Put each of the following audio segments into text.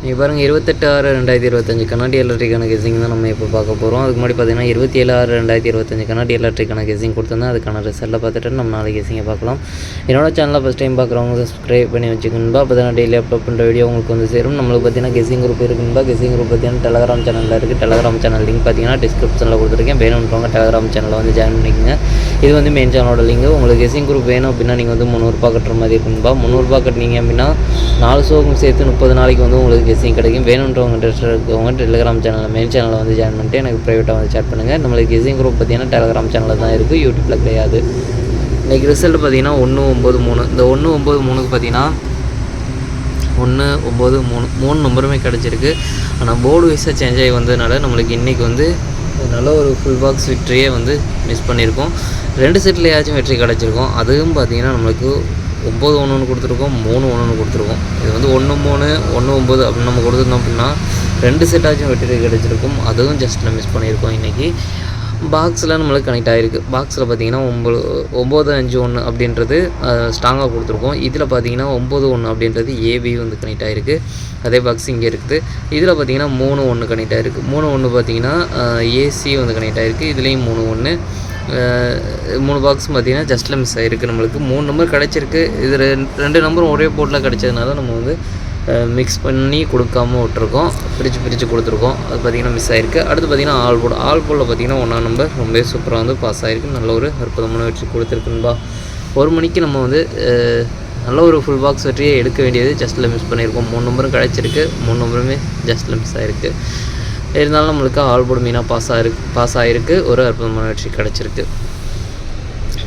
நீங்கள் பாருங்கள் இருபத்தெட்டு ஆறு ரெண்டாயிரத்தி இருபத்தஞ்சு கண்ணாடி எலக்ட்ரிக்கான கெஸிங் தான் நம்ம இப்போ பார்க்க போகிறோம் அதுக்கு முன்னாடி பார்த்தீங்கன்னா இருபத்தி ஏழு ஆறு ரெண்டாயிரத்தி இருபத்தஞ்சு கண்ணாடி எலக்ட்ரிக்கான கெஸிங் கொடுத்துருந்தேன். அதுக்கான ரிசல்ட்டில் பார்த்துட்டு நம்ம நாளைக்கு கெஸிங்கை பார்க்கலாம். என்னோட சேனலில் ஃபஸ்ட் டைம் பார்க்குறவங்க சப்ஸ்கிரைப் பண்ணி வச்சுக்கணும்பா அப்போ தான் டெய்லி அப்லோட் பண்ணுற வீடியோ உங்களுக்கு வந்து சேரும். நம்மளுக்கு பார்த்தீங்கன்னா கெஸிங் குரூப் இருக்குன்பா கெஸிங் குரூப் பார்த்தீங்கன்னா டெலகிராம் சேனலில் இருக்குது டெலகிராம் சேனல் லிங்க் பார்த்தீங்கன்னா டிஸ்கிரிப்ஷனில் கொடுத்துருக்கேன். வேணுன்றவங்க டெலகிராம் சேனலில் வந்து ஜாயின் பண்ணிக்கோங்க. இது வந்து மெயின் சேனலோட லிங்க் உங்களுக்கு கெஸிங் குரூப் வேணும் அப்படின்னா நீங்கள் வந்து முந்நூறுரூபா கட்டுற மாதிரி இருக்குன்பா முந்நூறுரூபா கட்டினீங்க அப்படின்னா நாலு சோகம் சேர்த்து முப்பது நாளைக்கு வந்து உங்களுக்கு கெஸிங் கிடைக்கும் வேணுன்றவங்க இன்ட்ரெஸ்ட் இருக்கவங்க டெலிகிராம் சேனலில் மெயின் சேனலில் வந்து ஜாயின் பண்ணிட்டு எனக்கு ப்ரைவேட்டாக வந்து சேட் பண்ணுங்கள் நம்மளுக்கு கெஸிங் குரூப் பார்த்தீங்கன்னா டெலிகிராம் சேனலில் தான் இருக்குது யூடியூப்பில் கிடையாது. இன்றைக்கி ரிசல்ட் பார்த்தீங்கன்னா ஒன்று ஒம்பது மூணு. இந்த ஒன்று ஒம்பது மூணுக்கு பார்த்தீங்கன்னா ஒன்று ஒம்பது மூணு. மூணு நம்பருமே கிடச்சிருக்கு. ஆனால் போர்டு வைஸாக சேஞ்ச் ஆகி வந்ததுனால நம்மளுக்கு இன்றைக்கி வந்து நல்ல ஒரு ஃபுல் பாக்ஸ் விக்ட்ரியே வந்து மிஸ் பண்ணியிருக்கோம். ரெண்டு செட்லையாச்சும் வெற்றி கிடச்சிருக்கோம். அதுவும் பார்த்தீங்கன்னா நம்மளுக்கு ஒம்பது ஒன்று ஒன்று கொடுத்துருக்கோம் மூணு ஒன்று ஒன்று கொடுத்துருக்கோம். இது வந்து ஒன்று மூணு ஒன்று ஒம்பது அப்படின்னு நம்ம கொடுத்துருந்தோம் அப்படின்னா ரெண்டு செட்டாச்சும் வெற்றி கிடச்சிருக்கும். அதுவும் ஜஸ்ட் நம்ம மிஸ் பண்ணியிருக்கோம் இன்றைக்கி பாக்ஸில் நம்மளுக்கு கனெக்ட் ஆகிருக்கு பாக்ஸில் பார்த்தீங்கன்னா ஒம்பது ஒம்பது அஞ்சு ஒன்று அப்படின்றது ஸ்ட்ராங்காக கொடுத்துருக்கோம். இதில் பார்த்தீங்கன்னா ஒம்பது ஒன்று அப்படின்றது ஏபி வந்து கனெக்ட் ஆகிருக்கு அதே பாக்ஸ் இங்கே இருக்குது. இதில் பார்த்தீங்கன்னா மூணு ஒன்று கனெக்ட் ஆகிருக்கு மூணு ஒன்று பார்த்தீங்கன்னா ஏசி வந்து கனெக்ட் ஆகிருக்கு இதுலேயும் மூணு ஒன்று. மூணு பாக்ஸ் பார்த்தீங்கன்னா ஜஸ்ட்டில் மிஸ் ஆகிருக்கு நம்மளுக்கு. மூணு நம்பர் கிடச்சிருக்கு. இது ரெண்டு ரெண்டு நம்பரும் ஒரே போர்ட்டில் கிடச்சதுனால நம்ம வந்து மிக்ஸ் பண்ணி கொடுக்காம விட்டுருக்கோம். பிரித்து பிரித்து கொடுத்துருக்கோம். அது பார்த்திங்கன்னா மிஸ் ஆகிருக்கு அடுத்து பார்த்திங்கன்னா ஆல் போர்டு ஆல் போர்டில் பார்த்திங்கன்னா ஒன்றாம் நம்பர் ரொம்பவே சூப்பராக வந்து பாஸ் ஆகிருக்கு நல்ல ஒரு அற்புதமான வெற்றி கொடுத்துருக்குன்பா ஒரு மணிக்கு நம்ம வந்து நல்ல ஒரு ஃபுல் பாக்ஸ் வெற்றியை எடுக்க வேண்டியது ஜஸ்ட்டில் மிஸ் பண்ணியிருக்கோம். மூணு நம்பரும் கிடச்சிருக்கு. மூணு நம்பருமே ஜஸ்ட்டில் மிஸ் ஆகிருக்கு இருந்தாலும் நம்மளுக்கு ஆல் போர்டு மீனாக பாஸ் ஆகிருக்கு பாஸ் ஆகிருக்கு ஒரு அற்புதமான வெற்றி கிடச்சிருக்கு.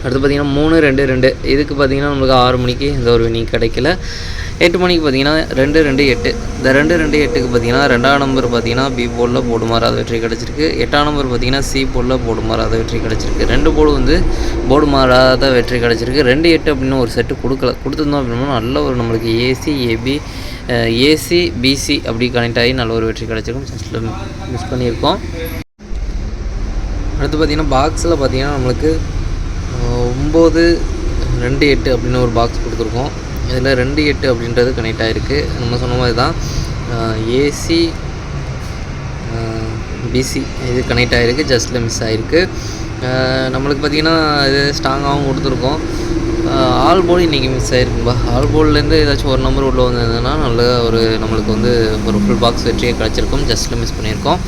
அடுத்து பார்த்திங்கன்னா மூணு ரெண்டு ரெண்டு. இதுக்கு பார்த்திங்கன்னா நம்மளுக்கு ஆறு மணிக்கு எந்த ஒரு வினிங் கிடைக்கல. எட்டு மணிக்கு பார்த்திங்கன்னா ரெண்டு ரெண்டு எட்டு. இந்த ரெண்டு ரெண்டு எட்டுக்கு பார்த்திங்கன்னா ரெண்டாம் நம்பர் பார்த்திங்கன்னா பி போர்டில் போடு மாறாத வெற்றி கிடச்சிருக்கு. எட்டாம் நம்பர் பார்த்திங்கன்னா சி போர்டில் போடு மாறாத வெற்றி கிடச்சிருக்கு. ரெண்டு போர்டு வந்து போர்டு மாறாத வெற்றி கிடச்சிருக்கு. ரெண்டு எட்டு அப்படின்னு ஒரு செட்டு கொடுக்கல. கொடுத்துருந்தோம் அப்படின்னா நல்ல ஒரு நம்மளுக்கு ஏசி ஏபி ஏசி பிசி அப்படி கனெக்ட் ஆகி நல்ல ஒரு வெற்றி கிடச்சிருக்கும். ஜஸ்ட்டில் மிஸ் பண்ணியிருக்கோம். அடுத்து பார்த்திங்கன்னா பாக்ஸில் பார்த்திங்கன்னா நம்மளுக்கு ஒம்பது ரெண்டு எட்டு அப்படின்னு ஒரு பாக்ஸ் கொடுத்துருக்கோம். இதில் ரெண்டு எட்டு அப்படின்றது கனெக்ட் ஆகிருக்கு நம்ம சொன்ன மாதிரி தான் ஏசி பிசி இது கனெக்ட் ஆகிருக்கு ஜஸ்ட்டில் மிஸ் ஆகிருக்கு நம்மளுக்கு பார்த்திங்கன்னா இது ஸ்ட்ராங்காகவும் கொடுத்துருக்கோம். ஆல் போலி இன்றைக்கி மிஸ் ஆகிருக்கும்பா ஆல் போல்லேருந்து ஏதாச்சும் ஒரு நம்பர் உள்ளே வந்ததுன்னா நல்ல ஒரு நம்மளுக்கு வந்து ஒரு ஃபுல் பாக்ஸ் வெற்றியை கிடச்சிருக்கும். ஜஸ்ட்டில் மிஸ் பண்ணியிருக்கோம்.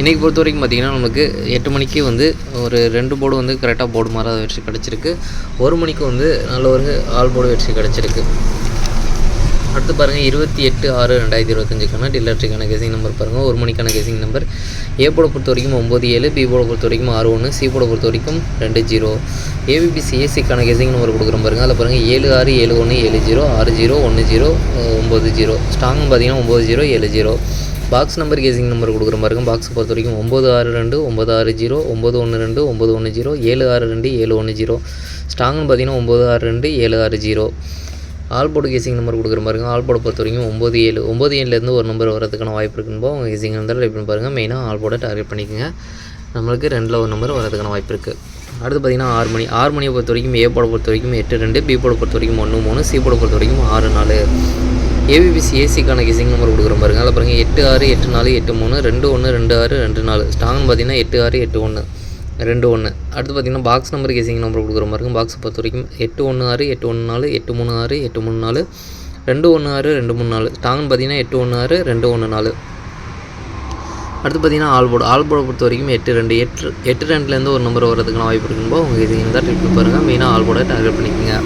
இன்றைக்கி பொறுத்த வரைக்கும் பார்த்திங்கன்னா நம்மளுக்கு எட்டு மணிக்கு வந்து ஒரு ரெண்டு போர்டு வந்து கரெக்டாக போர்டு மாறாத வெற்றி கிடச்சிருக்கு. ஒரு மணிக்கு வந்து நல்ல ஒரு ஆல் போர்டு வெற்றி கிடச்சிருக்கு. அடுத்து பாருங்கள் இருபத்தி எட்டு ஆறு ரெண்டாயிரத்தி இருபத்தஞ்சுக்கான டில்லர்ட்ரிக்கான கேசிங் நம்பர் பாருங்கள் ஒரு மணிக்கான கேசிங் நம்பர் ஏ போட பொறுத்த வரைக்கும் ஒம்பது ஏழு பி போட பொறுத்த வரைக்கும் ஆறு ஒன்று சி போட பொறுத்த வரைக்கும் ரெண்டு ஜீரோ. ஏபிபிசி ஏசிக்கான கேசிங் நம்பர் கொடுக்குறோம் பாருங்கள் அதில் பாருங்கள் ஏழு ஆறு ஏழு ஒன்று ஏழு ஜீரோ ஆறு ஜீரோ ஒன்று ஜீரோ ஒம்பது ஜீரோ. ஸ்ட்ராங் பார்த்தீங்கன்னா ஒம்பது ஜீரோ ஏழு zero. Box number guessing number கொடுக்குற பாருங்க. பாக்ஸ் பொறுத்த வரைக்கும் ஒம்பது ஆறு ரெண்டு ஒம்பது ஆறு ஜீரோ ஒம்பது ஒன்று ரெண்டு ஒம்பது ஒன்று ஜீரோ ஏழு ஆறு ரெண்டு ஏழு ஒன்று ஜீரோ. ஸ்ட்ராங்னு பார்த்தீங்கன்னா ஒம்பது ஆறு ரெண்டு ஏழு ஆறு ஜீரோ. ஆல்போர்டு கேசிங் நம்பர் கொடுக்குற பாருங்க இருக்கும். போர்டை பொறுத்த வரைக்கும் ஒம்பது ஏழு ஒம்பது ஏழுலேருந்து ஒரு நம்பர் வரதுக்கான வாய்ப்பு இருக்குன்னு உங்கள் கேசிங் இருந்தாலும் டைப் பண்ணி பாருங்கள் மெயினாக ஆல்போர்டை டார்கெட் பண்ணிக்கோங்க. நம்மளுக்கு ரெண்டில் ஒரு நம்பர் வரதுக்கான வாய்ப்பு இருக்குது அடுத்து பார்த்திங்கன்னா ஆறு மணி ஆறு மணியை பொறுத்த வரைக்கும் ஏ போட பொறுத்த வரைக்கும் எட்டு ரெண்டு பி போட பொறுத்த வரைக்கும் ஒன்று மூணு சி போட பொறுத்த வரைக்கும் ஆறு நாலு. ஏபிபிசி ஏசிக்கான கிசிங் நம்பர் கொடுக்குறோம் பாருங்கள் அதில் பாருங்கள் எட்டு ஆறு எட்டு நாலு எட்டு மூணு ரெண்டு ஒன்று ரெண்டு ஆறு ரெண்டு நாலு. ஸ்ட்ராங்னு பார்த்தீங்கன்னா எட்டு ஆறு எட்டு ஒன்று ரெண்டு ஒன்று. அடுத்து பார்த்திங்கன்னா பாக்ஸ் நம்பர் கேசிங் நம்பர் கொடுக்குற பாருங்க பாக்ஸை பொறுத்த வரைக்கும் எட்டு ஒன்று ஆறு எட்டு ஒன்று நாலு எட்டு மூணு ஆறு எட்டு மூணு நாலு ரெண்டு ஒன்று ஆறு ரெண்டு மூணு நாலு. ஸ்டாங்னு பார்த்தீங்கன்னா எட்டு ஒன்று ஆறு ரெண்டு ஒன்று நாலு. அடுத்து பார்த்தீங்கன்னா ஆல் போர்டு ஆல் போர்டை பொறுத்த வரைக்கும் எட்டு ரெண்டு எட்டு எட்டு ரெண்டுலேருந்து ஒரு நம்பர் வரதுக்கான வாய்ப்பு இருக்கும்போது உங்கள் இது இருந்தால் ட்ரிப் பாருங்கள் மெயினாக ஆல் போர்டை டார்கெட் பண்ணிக்கோங்க.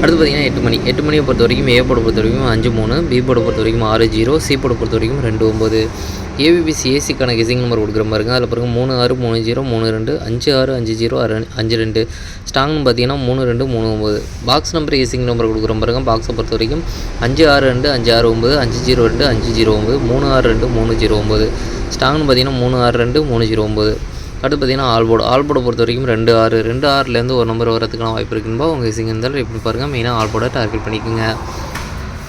அடுத்து பார்த்திங்கன்னா எட்டு மணி. எட்டு மணியை பொறுத்த வரைக்கும் ஏ போர்டை பொறுத்த வரைக்கும் அஞ்சு மூணு பி போர்டை பொறுத்த வரைக்கும் ஆறு ஜீரோ சி போர்டை பொறுத்த வரைக்கும் ரெண்டு ஒம்பது ஏபிபிசி ஏசிக்கான கெசிங் நம்பர் கொடுக்குற மாதிரி இருக்குது அதில் பிறகு மூணு ஆறு மூணு ஜீரோ மூணு ரெண்டு அஞ்சு ஆறு அஞ்சு ஜீரோ ஆறு அஞ்சு ரெண்டு. ஸ்டாங்னு பார்த்தீங்கன்னா மூணு ரெண்டு மூணு ஒம்பது பாக்ஸ் நம்பர் ஏசிங் நம்பர் கொடுக்குற பாருங்க பாக்ஸை பொறுத்த வரைக்கும் அஞ்சு ஆறு ரெண்டு அஞ்சு ஆறு ஒம்பது அஞ்சு ஜீரோ ரெண்டு அஞ்சு ஜீரோ ஒம்பது மூணு ஆறு ரெண்டு மூணு ஜீரோ ஒம்பது ஸ்டாங்னு பார்த்தீங்கன்னா மூணு ஆறு ரெண்டு மூணு ஜீரோ ஒம்பது அடுத்து பார்த்தீங்கன்னா ஆல்போர்டு. ஆல்போர்டை பொறுத்த வரைக்கும் ரெண்டு ஆறு ரெண்டு ஆறுலேருந்து ஒரு நம்பர் வரதுக்கான வாய்ப்பு இருக்குன்பா? உங்கள் சிங்க இருந்தாலும் எப்படி பாருங்கள் மெயினாக ஆல்போர்டை டார்கெட் பண்ணிக்கோங்க.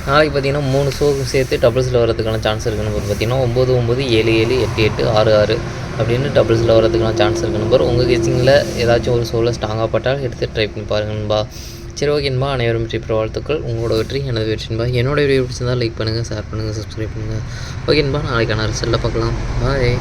நாளைக்கு பார்த்தீங்கன்னா மூணு ஷோக்கும் சேர்த்து டபுள்ஸில் வரதுக்கான சான்ஸ் இருக்குது நம்பர் பார்த்தீங்கன்னா ஒம்பது ஒம்பது ஏழு ஏழு எட்டு எட்டு ஆறு ஆறு அப்படின்னு டபுள்ஸில் வரதுக்கான சான்ஸ் இருக்குது நம்பர் உங்கள் கெஸிங்கில் ஏதாச்சும் ஒரு ஷோவில் ஸ்ட்ராங்காக பட்டால் எடுத்து ட்ரை பண்ணி பாருங்க நண்பா. சரி ஓகேன்பா அனைவரும் வெற்றி பெற வாழ்த்துக்கள். உங்களோட வெற்றி எனது வெற்றின்பா என்னோட வீடியோ பிடிச்சிருந்தால் லைக் பண்ணுங்கள் ஷேர் பண்ணுங்கள் சப்ஸ்கிரைப் பண்ணுங்கள் ஓகேன்பா நாளைக்கான ரிசல்ட்டில் பார்க்கலாம். பாய்